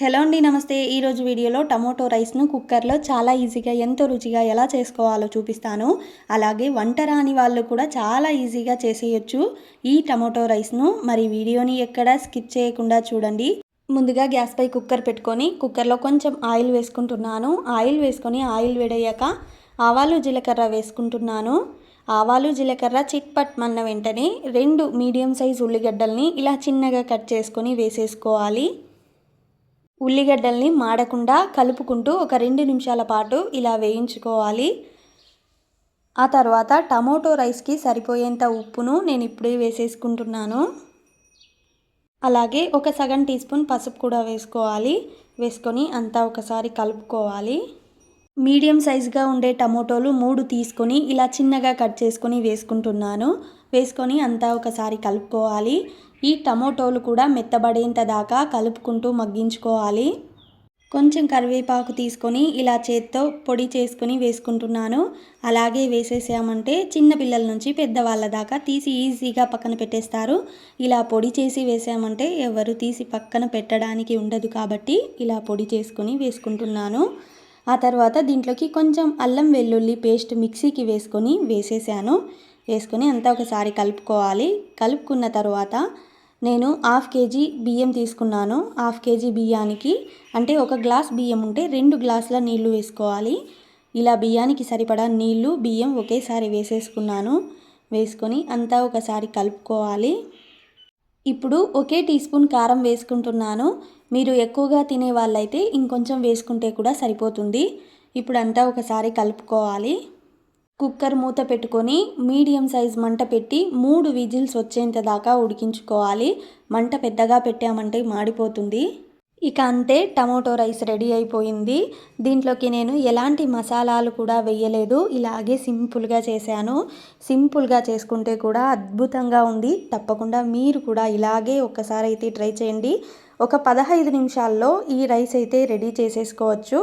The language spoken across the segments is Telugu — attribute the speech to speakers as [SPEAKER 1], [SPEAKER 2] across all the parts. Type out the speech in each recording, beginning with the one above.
[SPEAKER 1] హలో అండి నమస్తే. ఈరోజు వీడియోలో టమోటో రైస్ను కుక్కర్లో చాలా ఈజీగా ఎంతో రుచిగా ఎలా చేసుకోవాలో చూపిస్తాను. అలాగే వంట రాని వాళ్ళు కూడా చాలా ఈజీగా చేసేయచ్చు ఈ టమోటో రైస్ను. మరి వీడియోని ఎక్కడ స్కిప్ చేయకుండా చూడండి. ముందుగా గ్యాస్పై కుక్కర్ పెట్టుకొని కుక్కర్లో కొంచెం ఆయిల్ వేసుకుంటున్నాను. ఆయిల్ వేసుకొని ఆయిల్ వేడయ్యాక ఆవాలు జీలకర్ర వేసుకుంటున్నాను. ఆవాలు జీలకర్ర చిట్పట్ మన్న వెంటనే రెండు మీడియం సైజ్ ఉల్లిగడ్డల్ని ఇలా చిన్నగా కట్ చేసుకొని వేసేసుకోవాలి. ఉల్లిగడ్డల్ని మాడకుండా కలుపుకుంటూ ఒక రెండు నిమిషాల పాటు ఇలా వేయించుకోవాలి. ఆ తర్వాత టమోటో రైస్కి సరిపోయేంత ఉప్పును నేను ఇప్పుడే వేసేసుకుంటున్నాను. అలాగే ఒక సగం టీ స్పూన్ పసుపు కూడా వేసుకోవాలి. వేసుకొని అంతా ఒకసారి కలుపుకోవాలి. మీడియం సైజుగా ఉండే టమోటోలు మూడు తీసుకొని ఇలా చిన్నగా కట్ చేసుకొని వేసుకుంటున్నాను. వేసుకొని అంతా ఒకసారి కలుపుకోవాలి. ఈ టమోటోలు కూడా మెత్తబడేంత దాకా కలుపుకుంటూ మగ్గించుకోవాలి. కొంచెం కరివేపాకు తీసుకొని ఇలా చేత్తో పొడి చేసుకొని వేసుకుంటున్నాను. అలాగే వేసేసామంటే చిన్న పిల్లల నుంచి పెద్దవాళ్ళ దాకా తీసి ఈజీగా పక్కన పెట్టేస్తారు. ఇలా పొడి చేసి వేసామంటే ఎవరు తీసి పక్కన పెట్టడానికి ఉండదు కాబట్టి ఇలా పొడి చేసుకొని వేసుకుంటున్నాను. ఆ తర్వాత దీంట్లోకి కొంచెం అల్లం వెల్లుల్లి పేస్ట్ మిక్సీకి వేసుకొని వేసేసాను. వేసుకొని అంతా ఒకసారి కలుపుకోవాలి. కలుపుకున్న తర్వాత నేను హాఫ్ కేజీ బియ్యం తీసుకున్నాను. హాఫ్ కేజీ బియ్యానికి అంటే ఒక గ్లాస్ బియ్యం ఉంటే రెండు గ్లాసుల నీళ్ళు వేసుకోవాలి. ఇలా బియ్యానికి సరిపడా నీళ్ళు బియ్యం ఒకేసారి వేసేసుకున్నాను. వేసుకొని అంతా ఒకసారి కలుపుకోవాలి. ఇప్పుడు ఒకే టీ స్పూన్ కారం వేసుకుంటున్నాను. మీరు ఎక్కువగా తినే వాళ్ళైతే ఇంకొంచెం వేసుకుంటే కూడా సరిపోతుంది. ఇప్పుడు అంతా ఒకసారి కలుపుకోవాలి. కుక్కర్ మూత పెట్టుకొని మీడియం సైజ్ మంట పెట్టి మూడు విజిల్స్ వచ్చేంత దాకా ఉడికించుకోవాలి. మంట పెద్దగా పెట్టామంటే మాడిపోతుంది. ఇక అంతే టమోటో రైస్ రెడీ అయిపోయింది. దీంట్లోకి నేను ఎలాంటి మసాలాలు కూడా వేయలేదు. ఇలాగే సింపుల్గా చేశాను. సింపుల్గా చేసుకుంటే కూడా అద్భుతంగా ఉంది. తప్పకుండా మీరు కూడా ఇలాగే ఒక్కసారి అయితే ట్రై చేయండి. ఒక పదహైదు నిమిషాల్లో ఈ రైస్ అయితే రెడీ చేసేసుకోవచ్చు.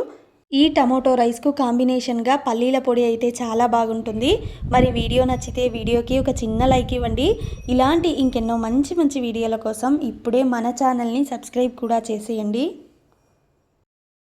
[SPEAKER 1] ఈ టమోటో రైస్కు కాంబినేషన్గా పల్లీల పొడి అయితే చాలా బాగుంటుంది. మరి వీడియో నచ్చితే వీడియోకి ఒక చిన్న లైక్ ఇవ్వండి. ఇలాంటి ఇంకెన్నో మంచి మంచి వీడియోల కోసం ఇప్పుడే మన ఛానల్ని సబ్స్క్రైబ్ కూడా చేసేయండి.